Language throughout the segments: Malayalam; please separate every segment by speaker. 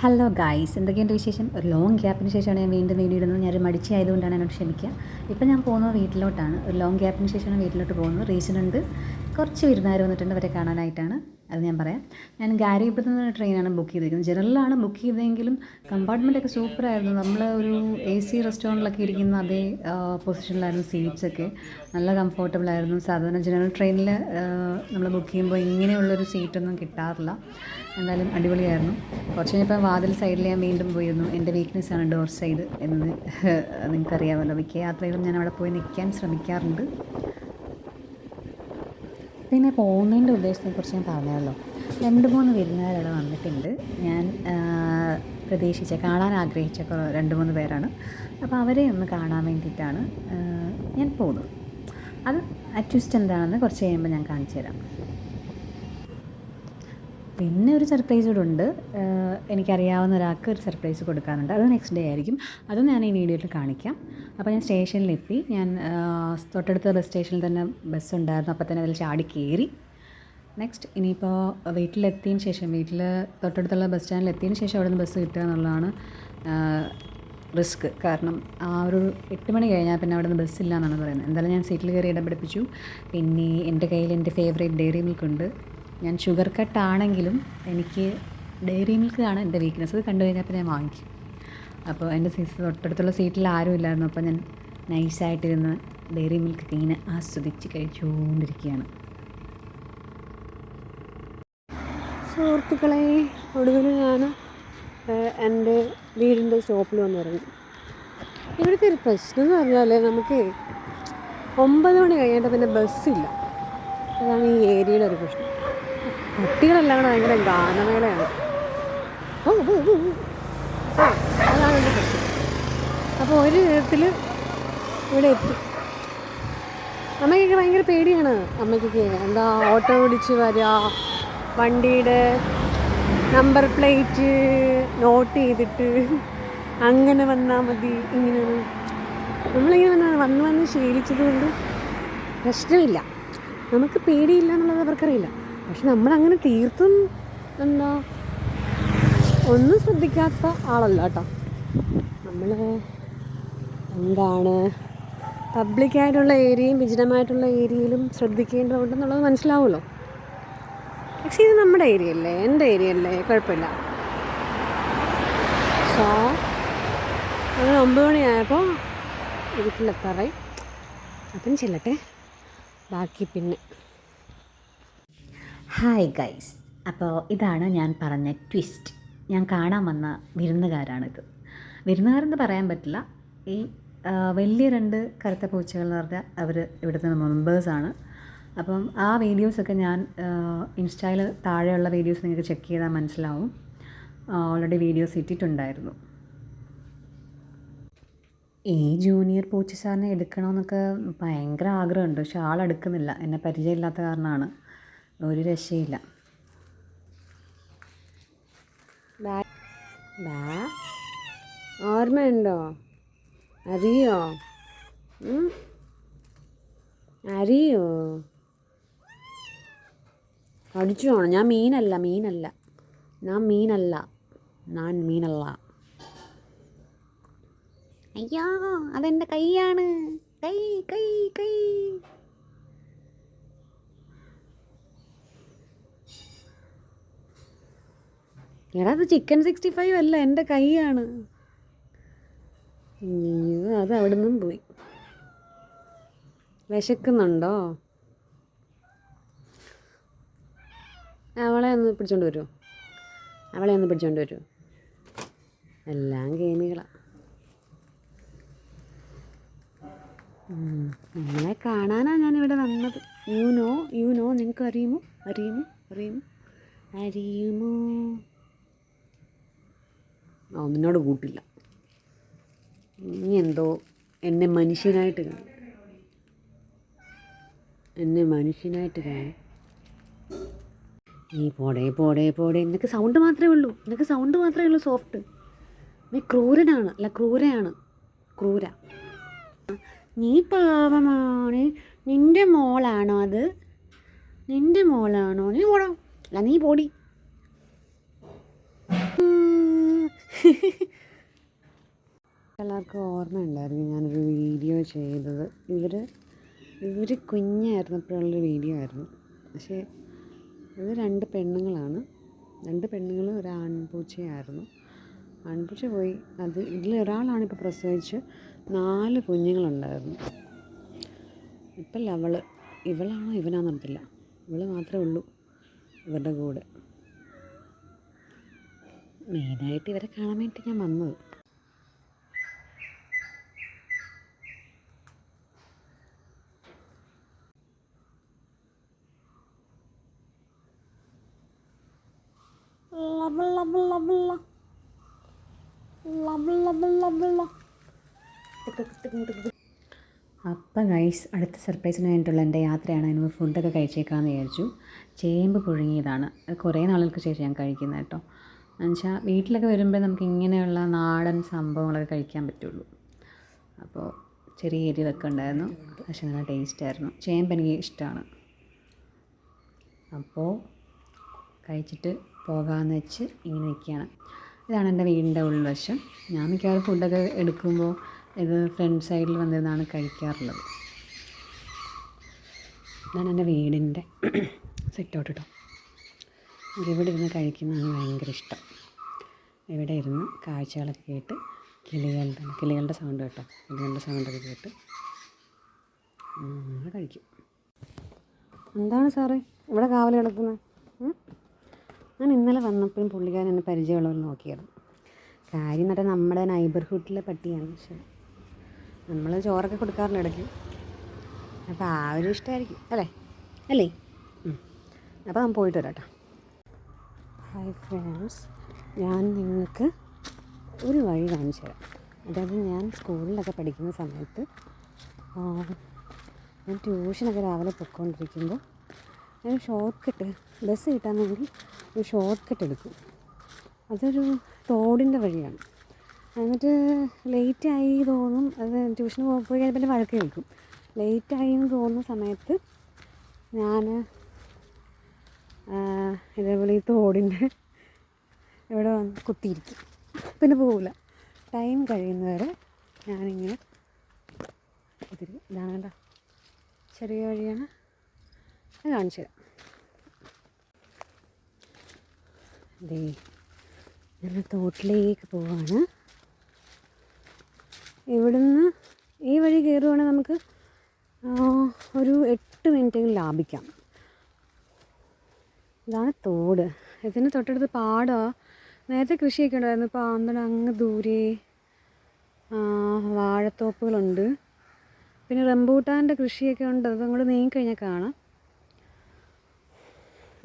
Speaker 1: ഹലോ ഗായ്സ് എന്തൊക്കെയുണ്ട് വിശേഷം? ഒരു ലോങ് ഗ്യാപ്പിന് ശേഷമാണ് ഞാൻ വീണ്ടും വീഡിയോ ഇടുന്നത്. ഞാൻ മടിച്ച ആയതുകൊണ്ടാണ് എന്നോട് ക്ഷമിക്കുക. ഇപ്പം ഞാൻ പോകുന്നത് വീട്ടിലോട്ടാണ്. ഒരു ലോങ് ഗ്യാപ്പിന് ശേഷമാണ് വീട്ടിലോട്ട് പോകുന്നത്. റീസൺ ഉണ്ട്. കുറച്ച് വിരുന്നുകാർ വന്നിട്ടുണ്ട് അവരെ കാണാനായിട്ടാണ്. അത് ഞാൻ പറയാം. ഞാൻ ഗാരിയപ്പുറത്ത് നിന്ന് ട്രെയിനാണ് ബുക്ക് ചെയ്തിരിക്കുന്നത്. ജനറലാണ് ബുക്ക് ചെയ്തതെങ്കിലും കമ്പാർട്ട്മെന്റൊക്കെ സൂപ്പറായിരുന്നു നമ്മൾ ഒരു എ സി റെസ്റ്റോറന്റിലൊക്കെ ഇരിക്കുന്ന അതേ പൊസിഷനിലായിരുന്നു സീറ്റ്സൊക്കെ നല്ല കംഫർട്ടബിൾ ആയിരുന്നു. സാധാരണ ജനറൽ ട്രെയിനിൽ നമ്മൾ ബുക്ക് ചെയ്യുമ്പോൾ ഇങ്ങനെയുള്ളൊരു സീറ്റൊന്നും കിട്ടാറില്ല. എന്തായാലും അടിപൊളിയായിരുന്നു. കുറച്ച് കഴിഞ്ഞപ്പോൾ വാതിൽ സൈഡിൽ ഞാൻ വീണ്ടും പോയിരുന്നു. എന്റെ വീക്ക്നെസ്സാണ് ഡോർ സൈഡ് എന്ന് നിങ്ങൾക്കറിയാമല്ലോ. മിക്ക യാത്രയിലും ഞാൻ അവിടെ പോയി നിൽക്കാൻ ശ്രമിക്കാറുണ്ട്. പിന്നെ പോകുന്നതിന്റെ ഉദ്ദേശത്തെക്കുറിച്ച് ഞാൻ പറഞ്ഞല്ലോ രണ്ട് മൂന്ന് വിരുന്നുകാരവിടെ വന്നിട്ടുണ്ട്. ഞാൻ പ്രതീക്ഷിച്ച കാണാൻ ആഗ്രഹിച്ച രണ്ട് മൂന്ന് പേരാണ്. അപ്പോൾ അവരെ ഒന്ന് കാണാൻ വേണ്ടിയിട്ടാണ് ഞാൻ പോകുന്നത്. അത് അറ്റ്ലീസ്റ്റ് എന്താണെന്ന് കുറച്ച് കഴിയുമ്പോൾ ഞാൻ കാണിച്ചു തരാം പിന്നെ ഒരു സർപ്രൈസ് കൂടെ ഉണ്ട്. എനിക്കറിയാവുന്ന ഒരാൾക്ക് ഒരു സർപ്രൈസ് കൊടുക്കാറുണ്ട് അത് നെക്സ്റ്റ് ഡേ ആയിരിക്കും. അതും ഞാൻ ഈ വീഡിയോയിൽ കാണിക്കാം. അപ്പോൾ ഞാൻ സ്റ്റേഷനിലെത്തി ഞാൻ തൊട്ടടുത്ത ബസ് സ്റ്റേഷനിൽ തന്നെ ബസ് ഉണ്ടായിരുന്നു. അപ്പോൾ തന്നെ അതിൽ ചാടി കയറി നെക്സ്റ്റ് ഇനിയിപ്പോൾ വീട്ടിലെത്തിയതിന് ശേഷം വീട്ടിൽ തൊട്ടടുത്തുള്ള ബസ് സ്റ്റാൻഡിൽ എത്തിയതിന് ശേഷം അവിടെ നിന്ന് ബസ് കിട്ടുക എന്നുള്ളതാണ് റിസ്ക് കാരണം ആ ഒരു എട്ട് മണി കഴിഞ്ഞാൽ പിന്നെ അവിടെ നിന്ന് ബസ്സില്ല എന്നാണ് പറയുന്നത്. എന്തായാലും ഞാൻ സീറ്റിൽ കയറി ഇടം പിടിപ്പിച്ചു. പിന്നെ എന്റെ കയ്യിൽ എന്റെ ഫേവറേറ്റ് ഡയറി മിൽക്ക് ഉണ്ട്. ഞാൻ ഷുഗർ കട്ടാണെങ്കിലും എനിക്ക് ഡെയറി മിൽക്കാണ് എന്റെ വീക്ക്നെസ് അത് കണ്ടു കഴിഞ്ഞപ്പോൾ ഞാൻ വാങ്ങിക്കും. അപ്പോൾ എന്റെ സീസ് തൊട്ടടുത്തുള്ള സീറ്റിൽ ആരും ഇല്ലായിരുന്നു. അപ്പോൾ ഞാൻ നൈസായിട്ടിരുന്ന് ഡെയറി മിൽക്ക് ഇങ്ങനെ ആസ്വദിച്ച് കഴിച്ചുകൊണ്ടിരിക്കുകയാണ്.
Speaker 2: സുഹൃത്തുക്കളെ ഒടുവിൽ ഞാൻ എന്റെ വീടിന്റെ സ്റ്റോപ്പിൽ വന്ന് ഇറങ്ങി. ഇവിടുത്തെ ഒരു പ്രശ്നം എന്ന് പറഞ്ഞാൽ നമുക്ക് ഒമ്പത് മണി കഴിയേണ്ട പിന്നെ ബസ്സില്ല. അതാണ് ഈ ഏരിയയുടെ ഒരു പ്രശ്നം. കുട്ടികളെല്ലാം കൂടെ ഭയങ്കര ഗാനമേളയാണ്. അതാണ് എന്റെ പ്രശ്നം. അപ്പോൾ ഒരു വിധത്തിൽ ഇവിടെ എത്തി. അമ്മയ്ക്കൊക്കെ ഭയങ്കര പേടിയാണ്. അമ്മയ്ക്കൊക്കെ എന്താ ഓട്ടോ പിടിച്ച് വരിക വണ്ടിയുടെ നമ്പർ പ്ലേറ്റ് നോട്ട് ചെയ്തിട്ട് അങ്ങനെ വന്നാൽ മതി ഇങ്ങനെ നമ്മളിങ്ങനെ വന്ന് വന്ന് വന്ന് ശീലിച്ചത് കൊണ്ട് പ്രശ്നമില്ല. നമുക്ക് പേടിയില്ല എന്നുള്ളത് അവർക്കറിയില്ല. പക്ഷെ നമ്മളങ്ങനെ തീർത്തും എന്താ ഒന്നും ശ്രദ്ധിക്കാത്ത ആളല്ല കേട്ടോ. നമ്മൾ എന്താണ് പബ്ലിക്കായിട്ടുള്ള ഏരിയയും വിജനമായിട്ടുള്ള ഏരിയയിലും ശ്രദ്ധിക്കേണ്ടതുണ്ടെന്നുള്ളത് മനസ്സിലാവുമല്ലോ. പക്ഷെ ഇത് നമ്മുടെ ഏരിയ അല്ലേ? എന്റെ ഏരിയ അല്ലേ? കുഴപ്പമില്ല. സോ അങ്ങനെ ഒമ്പത് മണിയായപ്പോൾ വീട്ടിലെത്താറായി. അപ്പം ചെല്ലട്ടെ. ബാക്കി പിന്നെ.
Speaker 1: ഹായ് ഗൈസ് അപ്പോൾ ഇതാണ് ഞാൻ പറഞ്ഞ ട്വിസ്റ്റ് ഞാൻ കാണാൻ വന്ന വിരുന്നുകാരാണിത്. വിരുന്നുകാരെന്ന് പറയാൻ പറ്റില്ല. ഈ വലിയ രണ്ട് കറുത്ത പൂച്ചകൾ എന്ന് പറഞ്ഞാൽ അവർ ഇവിടുത്തെ മെമ്പേഴ്സാണ് അപ്പം ആ വീഡിയോസൊക്കെ ഞാൻ ഇൻസ്റ്റയിൽ താഴെയുള്ള വീഡിയോസ് നിങ്ങൾക്ക് ചെക്ക് ചെയ്താൽ മനസ്സിലാവും. ഓൾറെഡി വീഡിയോസ് ഇട്ടിട്ടുണ്ടായിരുന്നു. ഈ ജൂനിയർ പൂച്ച സാറിനെ എടുക്കണമെന്നൊക്കെ ഭയങ്കര ആഗ്രഹമുണ്ട്. പക്ഷെ ആളെടുക്കുന്നില്ല. എന്നെ പരിചയമില്ലാത്ത കാരണമാണ്. ഒരു രക്ഷയില്ല.
Speaker 2: ബാ ഓർമ്മയുണ്ടോ? അറിയോ? അറിയോ? കടിച്ചു പോണം. ഞാൻ മീനല്ല മീനല്ല. ഞാൻ മീനല്ല. ഞാൻ മീനല്ല. അയ്യോ അതെന്റെ കൈയാണ്. കൈ കൈ കൈ. എടാ അത് ചിക്കൻ സിക്സ്റ്റി ഫൈവ് അല്ല എന്റെ കൈയാണ്. അത് അവിടെ നിന്നും പോയി. വിശക്കുന്നുണ്ടോ? അവളെ ഒന്ന് പിടിച്ചോണ്ട് വരുമോ അവളെ ഒന്ന് പിടിച്ചോണ്ട് വരുമോ എല്ലാം ഗെയിമുകളാണ് നിങ്ങളെ കാണാനാണ് ഞാനിവിടെ വന്നത്. യു നോ യു നോ നിങ്ങൾക്ക് അറിയുമോ അറിയുമോ? അറിയുമോ? അറിയുമോ? ആ നിന്നോട് കൂട്ടില്ല. നീ എന്തോ എന്നെ മനുഷ്യനായിട്ട് കാണും. എന്നെ മനുഷ്യനായിട്ട് കാണും. നീ പോടേ പോടേ പോടേ. നിനക്ക് സൗണ്ട് മാത്രമേ ഉള്ളൂ. നിനക്ക് സൗണ്ട് മാത്രമേ ഉള്ളൂ സോഫ്റ്റ് നീ ക്രൂരനാണ്. അല്ല ക്രൂരയാണ്. ക്രൂര. നീ പാവമാണ്. നിന്റെ മോളാണോ അത്? നിന്റെ മോളാണോ? നീ പോടാ. അല്ല നീ പോടി. എല്ലാവർക്കും ഓർമ്മയുണ്ടായിരുന്നു ഞാനൊരു വീഡിയോ ചെയ്തത്. ഇവർ ഇവർ കുഞ്ഞായിരുന്നപ്പോഴുള്ളൊരു വീഡിയോ ആയിരുന്നു. പക്ഷേ ഇത് രണ്ട് പെണ്ണുങ്ങളാണ്. രണ്ട് പെണ്ണുങ്ങൾ ഒരു ആൺപൂച്ചയായിരുന്നു. ആൺപൂച്ച പോയി. അത് ഇതിൽ ഒരാളാണ് ഇപ്പോൾ പ്രസവിച്ച് നാല് കുഞ്ഞുങ്ങളുണ്ടായിരുന്നു. ഇപ്പം അവൾ ഇവളാണോ ഇവനാണെന്ന് അറിയത്തില്ല ഇവൾ മാത്രമേ ഉള്ളൂ ഇവരുടെ കൂടെ. മെയിനായിട്ട് ഇവരെ കാണാൻ വേണ്ടി ഞാൻ വന്നത്.
Speaker 1: അപ്പം ഗൈസ് അടുത്ത സർപ്രൈസിന് വേണ്ടിയിട്ടുള്ള എന്റെ യാത്രയാണ്. അതിന് ഫുഡൊക്കെ കഴിച്ചേക്കാമെന്ന് വിചാരിച്ചു. ചേമ്പ് പുഴുങ്ങിയതാണ്. കുറേ നാളുകൾക്ക് ശേഷം ഞാൻ കഴിക്കുന്നത് കേട്ടോ. എന്നുവെച്ചാൽ വീട്ടിലൊക്കെ വരുമ്പോൾ നമുക്ക് ഇങ്ങനെയുള്ള നാടൻ സംഭവങ്ങളൊക്കെ കഴിക്കാൻ പറ്റുള്ളൂ. അപ്പോൾ ചെറിയ എരിവൊക്കെ ഉണ്ടായിരുന്നു. പക്ഷെ നല്ല ടേസ്റ്റായിരുന്നു ചേമ്പ് എനിക്ക് ഇഷ്ടമാണ് അപ്പോൾ കഴിച്ചിട്ട് പോകാമെന്ന് വെച്ച് ഇങ്ങനെ നിൽക്കുകയാണ് ഇതാണ് എന്റെ വീടിന്റെ ഉൾവശം. ഞാൻ മിക്കവാറും ഫുഡൊക്കെ എടുക്കുമ്പോൾ ഇത് ഫ്രണ്ട് സൈഡിൽ വന്നിരുന്നാണ് കഴിക്കാറുള്ളത്.
Speaker 2: ഇതാണ് എന്റെ വീടിന്റെ സെറ്റ് ഔട്ട് കേട്ടോ ഇവിടെ ഇരുന്ന് കഴിക്കുന്നതാണ് ഭയങ്കര ഇഷ്ടം. ഇവിടെ ഇരുന്ന് കാഴ്ചകളൊക്കെ കേട്ട് കിളികളുടെ കിളികളുടെ സൗണ്ട് കേട്ടോ. കിളികളുടെ സൗണ്ടൊക്കെ കേട്ട് അങ്ങനെ കഴിക്കും. എന്താണ് സാറേ? ഇവിടെ കാവൽ കിടക്കുന്നത് ഞാൻ ഇന്നലെ വന്നപ്പോഴും പുള്ളിക്കാരൻ എന്നെ പരിചയമുള്ളവർ നോക്കിയായിരുന്നു കാര്യം എന്നിട്ട് നമ്മുടെ നൈബർഹുഡിലെ പട്ടിയാണ്. പക്ഷേ നമ്മൾ ചോറൊക്കെ കൊടുക്കാറുണ്ട് ഇടയ്ക്ക്. അപ്പോൾ ആ ഒരു ഇഷ്ടമായിരിക്കും. അല്ലേ? അല്ലേ? അപ്പോൾ നമ്മൾ പോയിട്ട് വരാം കേട്ടോ. ഹായ് ഫ്രണ്ട്സ് ഞാൻ നിങ്ങൾക്ക് ഒരു വഴി കാണിച്ചു തരാം. അതായത് ഞാൻ സ്കൂളിലൊക്കെ പഠിക്കുന്ന സമയത്ത് ഞാൻ ട്യൂഷനൊക്കെ രാവിലെ പൊയ്ക്കൊണ്ടിരിക്കുമ്പോൾ ഞാൻ ഷോർട്ട് കട്ട് ബസ് കിട്ടാൻ വേണ്ടി ഒരു ഷോർട്ട് കട്ട് എടുക്കും. അതൊരു തോടിന്റെ വഴിയാണ്. എന്നിട്ട് ലേറ്റായി തോന്നും അത് ട്യൂഷന് പോയി കഴിഞ്ഞാൽ പിന്നെ വഴക്ക് കേൾക്കും. ലേറ്റായി എന്ന് തോന്നുന്ന സമയത്ത് ഞാൻ ഇതേപോലെ ഈ തോടിന്റെ ഇവിടെ വന്ന് കുത്തിയിരിക്കും. പിന്നെ പോവില്ല. ടൈം കഴിയുന്നവരെ ഞാനിങ്ങനെ കുത്തിരിക്കും. ഇതാണ് കണ്ടോ? ചെറിയ വഴിയാണ് ഞാൻ കാണിച്ചു തരാം. ദേ ഞങ്ങൾ തോട്ടിലേക്ക് പോവാണ്. ഇവിടുന്ന് ഈ വഴി കയറുവാണെങ്കിൽ നമുക്ക് ഒരു എട്ട് മിനിറ്റെങ്കിലും ലാഭിക്കാം. ഇതാണ് തോട്. ഇതിന് തൊട്ടടുത്ത് പാടാ. നേരത്തെ കൃഷിയൊക്കെ ഉണ്ടായിരുന്നു. ഇപ്പോൾ ആന്തട അങ്ങ് ദൂരെ വാഴത്തോപ്പുകളുണ്ട്. പിന്നെ റംബൂട്ടാന്റെ കൃഷിയൊക്കെ ഉണ്ട്. അത് അങ്ങോട്ട് നീങ്ങിക്കഴിഞ്ഞാൽ കാണാം.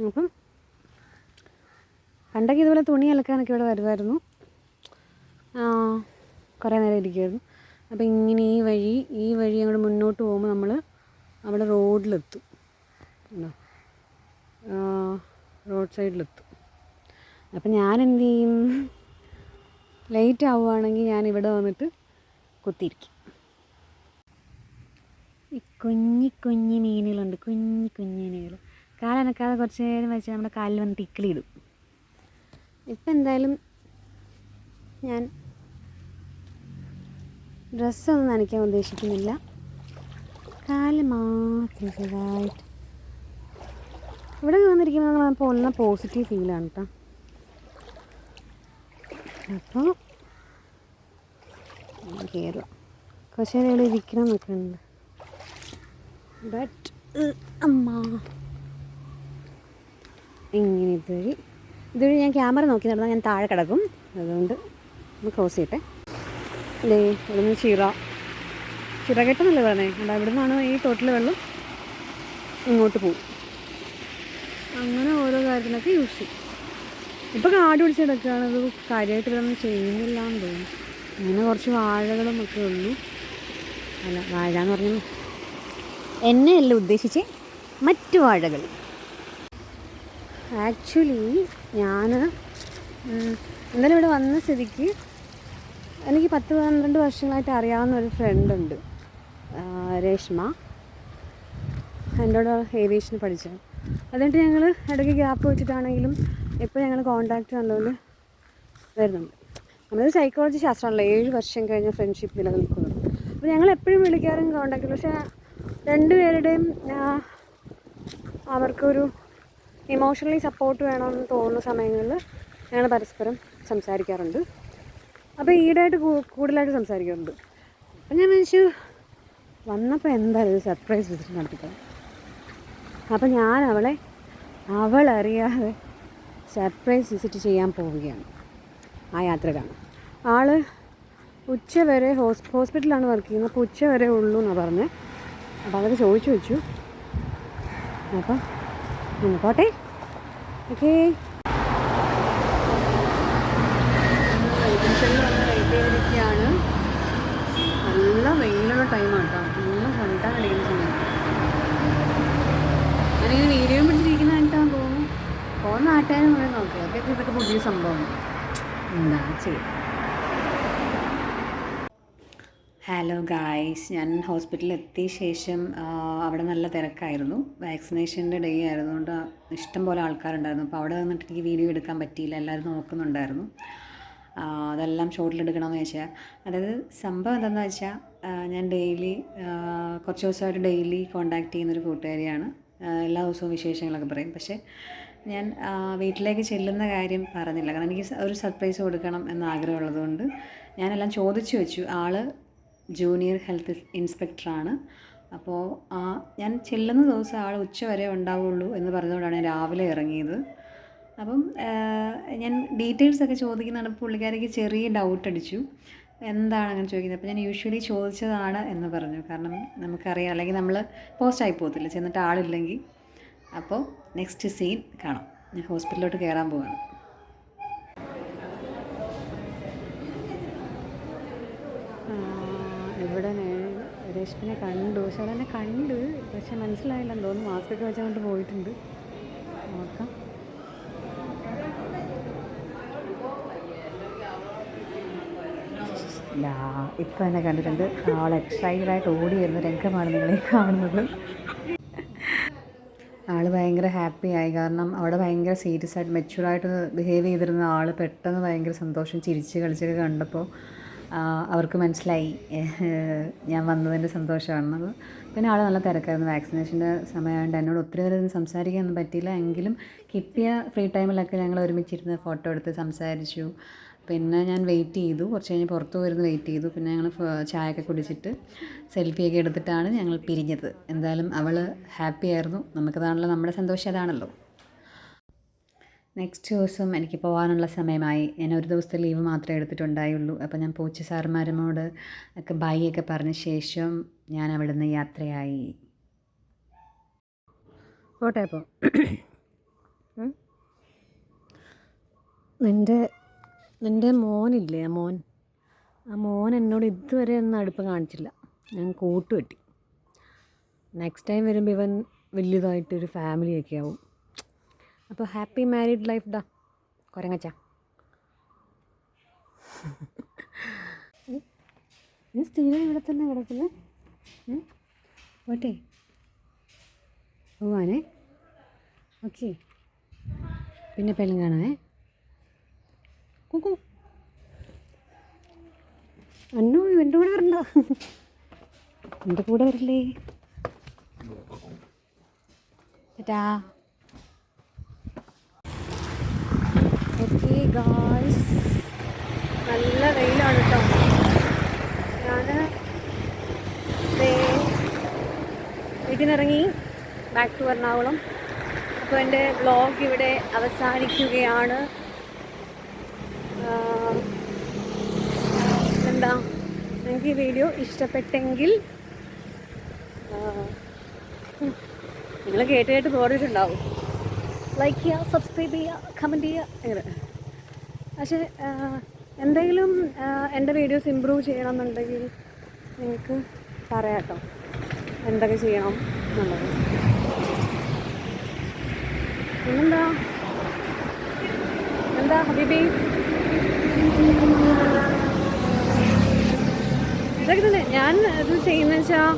Speaker 2: അപ്പം പണ്ടൊക്കെ ഇതുപോലെ തുണി അലക്കാനൊക്കെ ഇവിടെ വരുമായിരുന്നു. കുറേ നേരം ഇരിക്കുമായിരുന്നു. അപ്പോൾ ഇങ്ങനെ ഈ വഴി ഈ വഴി അങ്ങോട്ട് മുന്നോട്ട് പോകുമ്പോൾ നമ്മൾ അവിടെ റോഡിലെത്തും. കണ്ടോ? റോഡ് സൈഡിലെത്തും. അപ്പം ഞാൻ എന്ത് ചെയ്യും? ലേറ്റ് ആവുകയാണെങ്കിൽ ഞാൻ ഇവിടെ വന്നിട്ട് കുത്തിയിരിക്കും. ഈ കുഞ്ഞി കുഞ്ഞി മീനുകളുണ്ട്. കുഞ്ഞി കുഞ്ഞി മീനുകൾ. കാലനക്കാതെ കുറച്ച് നേരം വെച്ച് നമ്മുടെ കാലിൽ വന്ന് തിക്കിളിയിടും. ഇപ്പം എന്തായാലും ഞാൻ ഡ്രസ്സൊന്നും നനയ്ക്കാൻ ഉദ്ദേശിക്കുന്നില്ല. കാൽ മാത്രം ചെറുതായിട്ട് ഇവിടെ വന്നിരിക്കുമ്പോൾ നമ്മൾ പോസിറ്റീവ് ഫീലാണ് കേട്ടോ അപ്പോൾ കയറുക കുറച്ച് ഇവിടെ ഇരിക്കണം എന്നൊക്കെയുണ്ട് ബട്ട് അമ്മ. ഇങ്ങനെ ഇതുവഴി ഇതുവഴി ഞാൻ ക്യാമറ നോക്കി നടന്നാൽ ഞാൻ താഴെ കിടക്കും. അതുകൊണ്ട് ഒന്ന് ക്രോസ് ചെയ്യട്ടെ. ദേ ഇവിടുന്ന് ചിറ ചിറകെട്ടെന്നല്ലേ പറഞ്ഞേ? അല്ല ഇവിടെ നിന്നാണ് ഈ തോട്ടിലെ വെള്ളം ഇങ്ങോട്ട് പോകും. അങ്ങനെ ഓരോ കാര്യത്തിനൊക്കെ യൂസ് ചെയ്യും. ഇപ്പോൾ കാട് പിടിച്ച് കിടക്കുകയാണ്. അത് കാര്യമായിട്ട് ഇതൊന്നും ചെയ്യുന്നില്ല എന്ന് തോന്നുന്നു. അങ്ങനെ കുറച്ച് വാഴകളും ഒക്കെ ഉള്ളൂ. അല്ല വാഴ എന്ന് പറഞ്ഞാൽ എന്നെയല്ല ഉദ്ദേശിച്ച് മറ്റു വാഴകൾ. ആക്ച്വലി ഞാൻ ഇന്നലെ ഇവിടെ വന്ന സ്ഥിതിക്ക് എനിക്ക് പത്ത് പന്ത്രണ്ട് വർഷങ്ങളായിട്ട് അറിയാവുന്ന ഒരു ഫ്രണ്ടുണ്ട് രേഷ്മ. എന്നോട് ഏവിയേഷന് പഠിച്ചത് അതുകൊണ്ട് ഞങ്ങൾ ഇടയ്ക്ക് ഗ്യാപ്പ് വെച്ചിട്ടാണെങ്കിലും ഇപ്പോൾ ഞങ്ങൾ കോണ്ടാക്റ്റ് നല്ലപോലെ വരുന്നുണ്ട്. നമ്മളൊരു സൈക്കോളജി ശാസ്ത്രമാണല്ലോ ഏഴ് വർഷം കഴിഞ്ഞ ഫ്രണ്ട്ഷിപ്പ് നിലനിൽക്കുന്നത്. അപ്പോൾ ഞങ്ങൾ എപ്പോഴും വിളിക്കാറും കോണ്ടാക്ട് പക്ഷേ രണ്ടുപേരുടെയും അവർക്കൊരു ഇമോഷണലി സപ്പോർട്ട് വേണമെന്ന് തോന്നുന്ന സമയങ്ങളിൽ ഞങ്ങൾ പരസ്പരം സംസാരിക്കാറുണ്ട്. അപ്പോൾ ഈടായിട്ട് കൂടുതലായിട്ട് സംസാരിക്കാറുണ്ട്. അപ്പം ഞാൻ വിചാരിച്ചു വന്നപ്പോൾ എന്തായാലും ഒരു സർപ്രൈസ് വിസിറ്റ് നടത്തിക്കണം അപ്പം ഞാൻ അവളെ അവളറിയാതെ സർപ്രൈസ് വിസിറ്റ് ചെയ്യാൻ പോവുകയാണ്. ആ യാത്രക്കാണ്. ആൾ ഉച്ച വരെ ഹോസ് ഹോസ്പിറ്റലാണ് വർക്ക് ചെയ്യുന്നത്. അപ്പോൾ ഉച്ച വരെ ഉള്ളൂ എന്നാണ് പറഞ്ഞത് അപ്പോൾ അതൊക്കെ ചോദിച്ചു വെച്ചു. അപ്പോൾ നിങ്ങൾ പോട്ടെ. ഓക്കേ. നല്ല വെയിലുള്ള ടൈമാണ് കേട്ടോ ഇന്നും കണ്ടാൽ ഞാനിങ്ങനെ വീഡിയോ പിടിച്ചിരിക്കുന്ന കണ്ടിട്ടാന്ന് തോന്നുന്നു. പോകുന്ന നാട്ടുകാരെ മുഴുവൻ നോക്കി. അതൊക്കെ ഇതൊക്കെ പുതിയ സംഭവം. എന്താ ചെയ്യാം.
Speaker 1: ഹലോ ഗായ്സ് ഞാൻ ഹോസ്പിറ്റലിൽ എത്തിയ ശേഷം അവിടെ നല്ല തിരക്കായിരുന്നു. വാക്സിനേഷന്റെ ഡേ ആയിരുന്നുകൊണ്ട് ഇഷ്ടം പോലെ ആൾക്കാരുണ്ടായിരുന്നു. അപ്പോൾ അവിടെ നിന്നിട്ട് എനിക്ക് വീഡിയോ എടുക്കാൻ പറ്റിയില്ല. എല്ലാവരും നോക്കുന്നുണ്ടായിരുന്നു. അതെല്ലാം ഷോട്ടിലെടുക്കണമെന്ന് വെച്ചാൽ അതായത് സംഭവം എന്താണെന്ന് വെച്ചാൽ ഞാൻ ഡെയിലി കുറച്ച് ദിവസമായിട്ട് ഡെയിലി കോണ്ടാക്ട് ചെയ്യുന്നൊരു കൂട്ടുകാരിയാണ്. എല്ലാ ദിവസവും വിശേഷങ്ങളൊക്കെ പറയും. പക്ഷേ ഞാൻ വീട്ടിലേക്ക് ചെല്ലുന്ന കാര്യം പറഞ്ഞില്ല. കാരണം എനിക്ക് ഒരു സർപ്രൈസ് കൊടുക്കണം എന്ന ആഗ്രഹമുള്ളതുകൊണ്ട് ഞാനെല്ലാം ചോദിച്ചു വെച്ചു. ആൾ ജൂനിയർ ഹെൽത്ത് ഇൻസ്പെക്ടറാണ്. അപ്പോൾ ആ ഞാൻ ചെല്ലുന്ന ദിവസം ആൾ ഉച്ച വരെ ഉണ്ടാവുള്ളൂ എന്ന് പറഞ്ഞുകൊണ്ടാണ് ഞാൻ രാവിലെ ഇറങ്ങിയത്. അപ്പം ഞാൻ ഡീറ്റെയിൽസൊക്കെ ചോദിക്കുന്നതാണ്. പുള്ളിക്കാരിക്ക് ചെറിയ ഡൗട്ട് അടിച്ചു എന്താണ് അങ്ങനെ ചോദിക്കുന്നത്? അപ്പോൾ ഞാൻ യൂഷ്വലി ചോദിച്ചതാണ് എന്ന് പറഞ്ഞു. കാരണം നമുക്കറിയാം അല്ലെങ്കിൽ നമ്മൾ പോസ്റ്റ് പോസ്റ്റായി പോകത്തില്ല. ചെന്നിട്ട് ആളില്ലെങ്കിൽ. അപ്പോൾ നെക്സ്റ്റ് സീൻ കാണാം. ഞാൻ ഹോസ്പിറ്റലിലോട്ട് കയറാൻ പോവാണ്.
Speaker 2: ഇവിടെ രേഷ്മിനെ കണ്ടു. പക്ഷെ അവിടെ എന്നെ കണ്ട്. പക്ഷെ മനസ്സിലായില്ലെന്ന് തോന്നുന്നു. മാസ്ക് ഒക്കെ വെച്ചങ്ങോട്ട് പോയിട്ടുണ്ട്. നോക്കാം.
Speaker 1: ഇല്ല ഇപ്പം എന്നെ കണ്ടിട്ടുണ്ട്. ആൾ എക്സൈറ്റഡായിട്ട് ഓടി വരുന്ന രംഗമാണ് നിങ്ങളെ കാണുന്നത്. ആൾ ഭയങ്കര ഹാപ്പി ആയി. കാരണം അവിടെ ഭയങ്കര സീരിയസ് ആയിട്ട് മെച്യൂർഡായിട്ട് ബിഹേവ് ചെയ്തിരുന്ന ആൾ പെട്ടെന്ന് ഭയങ്കര സന്തോഷം ചിരിച്ച് കളിച്ചൊക്കെ കണ്ടപ്പോൾ അവർക്ക് മനസ്സിലായി. ഞാൻ വന്നതിന്റെ സന്തോഷമാണെന്നത്. പിന്നെ ആൾ നല്ല തിരക്കായിരുന്നു. വാക്സിനേഷന്റെ സമയമായതുകൊണ്ട് എന്നോട് ഒത്തിരി നേരം സംസാരിക്കാനൊന്നും പറ്റിയില്ല. എങ്കിലും കിട്ടിയ ഫ്രീ ടൈമിലൊക്കെ ഞങ്ങൾ ഒരുമിച്ചിരുന്ന് ഫോട്ടോ എടുത്ത് സംസാരിച്ചു. പിന്നെ ഞാൻ വെയിറ്റ് ചെയ്തു. കുറച്ച് കഴിഞ്ഞ് പുറത്ത് പോയിരുന്നു വെയിറ്റ് ചെയ്തു. പിന്നെ ഞങ്ങൾ ചായയൊക്കെ കുടിച്ചിട്ട് സെൽഫിയൊക്കെ എടുത്തിട്ടാണ് ഞങ്ങൾ പിരിഞ്ഞത്. എന്തായാലും അവൾ ഹാപ്പി ആയിരുന്നു. നമുക്കതാണല്ലോ നമ്മുടെ സന്തോഷം അതാണല്ലോ. നെക്സ്റ്റ് ദിവസം എനിക്ക് പോകാനുള്ള സമയമായി. ഞാൻ ഒരു ദിവസത്തെ ലീവ് മാത്രമേ എടുത്തിട്ടുണ്ടായുള്ളൂ. അപ്പോൾ ഞാൻ പോച്ച സാറുമാരോട് ഒക്കെ ബൈ ഒക്കെ പറഞ്ഞ ശേഷം ഞാൻ അവിടെ നിന്ന് യാത്രയായി.
Speaker 2: പോട്ടെ അപ്പോൾ നിന്റെ നിന്റെ മോനില്ലേ ആ മോൻ? ആ മോൻ എന്നോട് ഇതുവരെ ഒന്നും അടുപ്പം കാണിച്ചില്ല. ഞാൻ കൂട്ട് വെട്ടി. നെക്സ്റ്റ് ടൈം വരുമ്പോൾ ഇവൻ വലിയതായിട്ടൊരു ഫാമിലിയൊക്കെ ആവും. അപ്പോൾ ഹാപ്പി മാരീഡ് ലൈഫ് ഡാ കുരങ്ങച്ച. നീ സ്ഥിരം ഇവിടെ തന്നെ കിടക്കുന്നത് പോട്ടെ. പോവാനേ ഓക്കെ. പിന്നെ പെണ്ണും കാണാവേ. കുക്കു അന്നു എന്റെ കൂടെ വരണ്ട. എന്റെ കൂടെ വരില്ലേ? ചേട്ടാ. ഓക്കെ നല്ല വെയിലാണ് കേട്ടോ ഞാൻ വീട്ടിൽ നിന്ന് ബാക്ക് ടു എറണാകുളം. അപ്പോൾ എന്റെ ബ്ലോഗ് ഇവിടെ അവസാനിക്കുകയാണ് ആഹ് എന്താ നിങ്ങൾക്ക് ഈ വീഡിയോ ഇഷ്ടപ്പെട്ടെങ്കിൽ നിങ്ങൾ കേട്ട് കേട്ട് ബോറിയിട്ടുണ്ടാവും ലൈക്ക് ചെയ്യുക സബ്സ്ക്രൈബ് ചെയ്യുക കമന്റ് ചെയ്യുക അങ്ങനെ പക്ഷേ എന്തെങ്കിലും എന്റെ വീഡിയോസ് ഇമ്പ്രൂവ് ചെയ്യണമെന്നുണ്ടെങ്കിൽ നിങ്ങൾക്ക് പറയാം കേട്ടോ എന്തൊക്കെ ചെയ്യണം എന്നുള്ളത്. പിന്നെന്താ? എന്താ ഹബീബി? ഇതൊക്കെ തന്നെ. ഞാൻ ഇത് ചെയ്യുന്നത് വെച്ചാൽ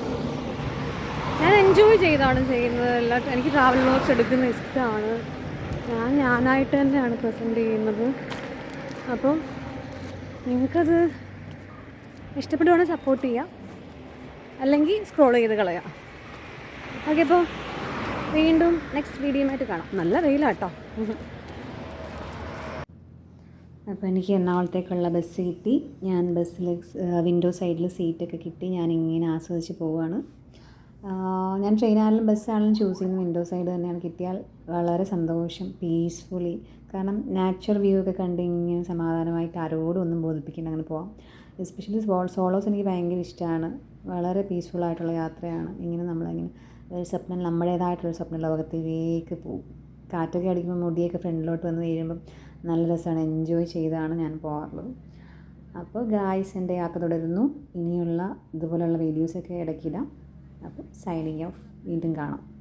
Speaker 2: ഞാൻ എൻജോയ് ചെയ്താണ് ചെയ്യുന്നത്. എല്ലാ എനിക്ക് ട്രാവൽ വ്ലോഗ്സ് എടുക്കുന്ന ഇഷ്ടമാണ് ഞാൻ ഞാനായിട്ട് തന്നെയാണ് പ്രസന്റ് ചെയ്യുന്നത്. അപ്പം നിങ്ങൾക്കത് ഇഷ്ടപ്പെടുവാണെങ്കിൽ സപ്പോർട്ട് ചെയ്യാം. അല്ലെങ്കിൽ സ്ക്രോൾ ചെയ്ത് കളയാം. ഓക്കെ അപ്പോൾ വീണ്ടും നെക്സ്റ്റ് ആയിട്ട് കാണാം. നല്ല വെയിലാട്ടോ.
Speaker 1: അപ്പോൾ എനിക്ക് എറണാകുളത്തേക്കുള്ള ബസ് കിട്ടി. ഞാൻ ബസ്സിൽ വിൻഡോ സൈഡിൽ സീറ്റൊക്കെ കിട്ടി. ഞാൻ ഇങ്ങനെ ആസ്വദിച്ച് പോവുകയാണ് ഞാൻ ട്രെയിനാണെങ്കിലും ബസ്സാണെങ്കിലും ചൂസ് ചെയ്യുന്നത് വിൻഡോ സൈഡ് തന്നെയാണ് കിട്ടിയാൽ വളരെ സന്തോഷം പീസ്ഫുള്ളി കാരണം നാച്ചുറൽ വ്യൂ ഒക്കെ കണ്ട് ഇങ്ങനെ സമാധാനമായിട്ട് ആരോടും ഒന്നും ബോധിപ്പിക്കേണ്ട അങ്ങനെ പോവാം. എസ്പെഷ്യലി സോൾ സോളോസ് എനിക്ക് ഭയങ്കര ഇഷ്ടമാണ് വളരെ പീസ്ഫുൾ ആയിട്ടുള്ള യാത്രയാണ്. ഇങ്ങനെ നമ്മളിങ്ങനെ ഒരു സ്വപ്നം നമ്മുടേതായിട്ടുള്ള സ്വപ്ന ലോകത്തിലേക്ക് പോകും. കാറ്റൊക്കെ അടിക്കുമ്പോൾ മുടിയൊക്കെ ഫ്രണ്ടിലോട്ട് വന്ന് വീഴുമ്പം നല്ല രസമാണ്. എൻജോയ് ചെയ്താണ് ഞാൻ പോകാറുള്ളത് അപ്പോൾ ഗായ്സ് എന്റെ യാത്ര തുടരുന്നു. ഇനിയുള്ള ഇതുപോലെയുള്ള വീഡിയോസൊക്കെ ഇടയ്ക്കിടാം അപ്പോൾ സൈനിങ് ഓഫ് വീണ്ടും കാണാം.